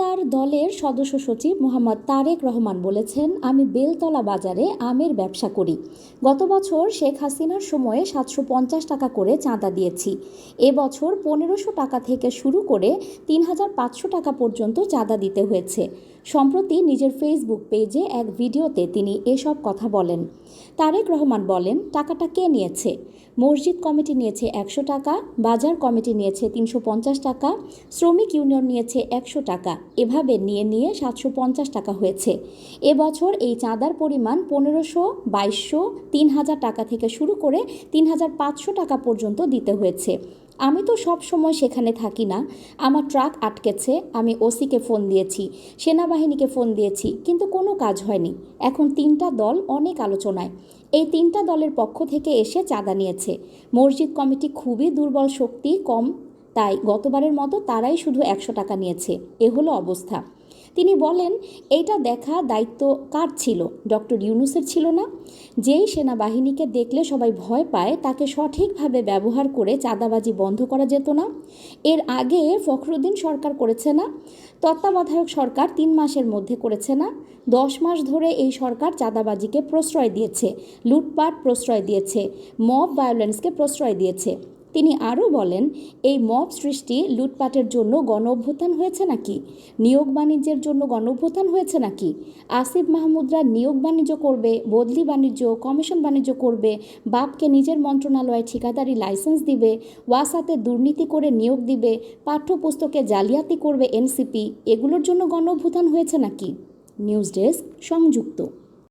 তার দলের সদস্য সচিব মোহাম্মদ তারেক রহমান বলেছেন, আমি বেলতলা বাজারে আমের ব্যবসা করি। গত বছর শেখ হাসিনার সময়ে সাতশো পঞ্চাশ টাকা করে চাঁদা দিয়েছি। এবছর পনেরোশো টাকা থেকে শুরু করে তিন হাজার পাঁচশো টাকা পর্যন্ত চাঁদা দিতে হয়েছে। সম্প্রতি নিজের ফেসবুক পেজে এক ভিডিওতে তিনি এসব কথা বলেন। তারেক রহমান বলেন, টাকাটা কে নিয়েছে? মসজিদ কমিটি নিয়েছে একশো টাকা, বাজার কমিটি নিয়েছে তিনশো পঞ্চাশ টাকা, শ্রমিক ইউনিয়ন নিয়েছে একশো টাকা এভাবে নিয়ে নিয়ে সাতশো পঞ্চাশ টাকা হয়েছে। এবছর এই চাঁদার পরিমাণ পনেরোশো, বাইশশো, তিন হাজার টাকা থেকে শুরু করে তিন হাজার পাঁচশো টাকা পর্যন্ত দিতে হয়েছে। আমি তো সব সময় সেখানে থাকি না। আমার ট্রাক আটকেছে, আমি ওসিকে ফোন দিয়েছি, সেনাবাহিনীকে ফোন দিয়েছি, কিন্তু কোনো কাজ হয়নি। এখন তিনটা দল অনেক আলোচনায়। এই তিনটা দলের পক্ষ থেকে এসে চাঁদা নিয়েছে। মসজিদ কমিটি খুবই দুর্বল শক্তি, কম তাই গতবারের মতো তারাই শুধু একশো টাকা নিয়েছে। এ হলো অবস্থা। তিনি বলেন, এইটা দেখা দায়িত্ব কার ছিল? ডক্টর ইউনুসের ছিল না। যেই সেনাবাহিনীকে দেখলে সবাই ভয় পায়, তাকে সঠিকভাবে ব্যবহার করে চাঁদাবাজি বন্ধ করা যেত না। এর আগে ফখরুদ্দিন সরকার করেছে না, তত্ত্বাবধায়ক সরকার তিন মাসের মধ্যে করেছে না। দশ মাস ধরে এই সরকার চাঁদাবাজিকে প্রশ্রয় দিয়েছে, লুটপাট প্রশ্রয় দিয়েছে, মব ভায়োলেন্সকে প্রশ্রয় দিয়েছে। তিনি আরও বলেন, এই মব সৃষ্টি লুটপাটের জন্য গণ অভ্যুত্থান হয়েছে নাকি? নিয়োগ বাণিজ্যের জন্য গণ অভ্যুত্থান হয়েছে নাকি? আসিফ মাহমুদরা নিয়োগ বাণিজ্য করবে, বদলি বাণিজ্য, কমিশন বাণিজ্য করবে, বাপকে নিজের মন্ত্রণালয়ে ঠিকাদারি লাইসেন্স দিবে, ওয়াসাতে দুর্নীতি করে নিয়োগ দিবে, পাঠ্যপুস্তকে জালিয়াতি করবে এনসিপি, এগুলোর জন্য গণ অভ্যুত্থান হয়েছে নাকি? নিউজ ডেস্ক সংযুক্ত।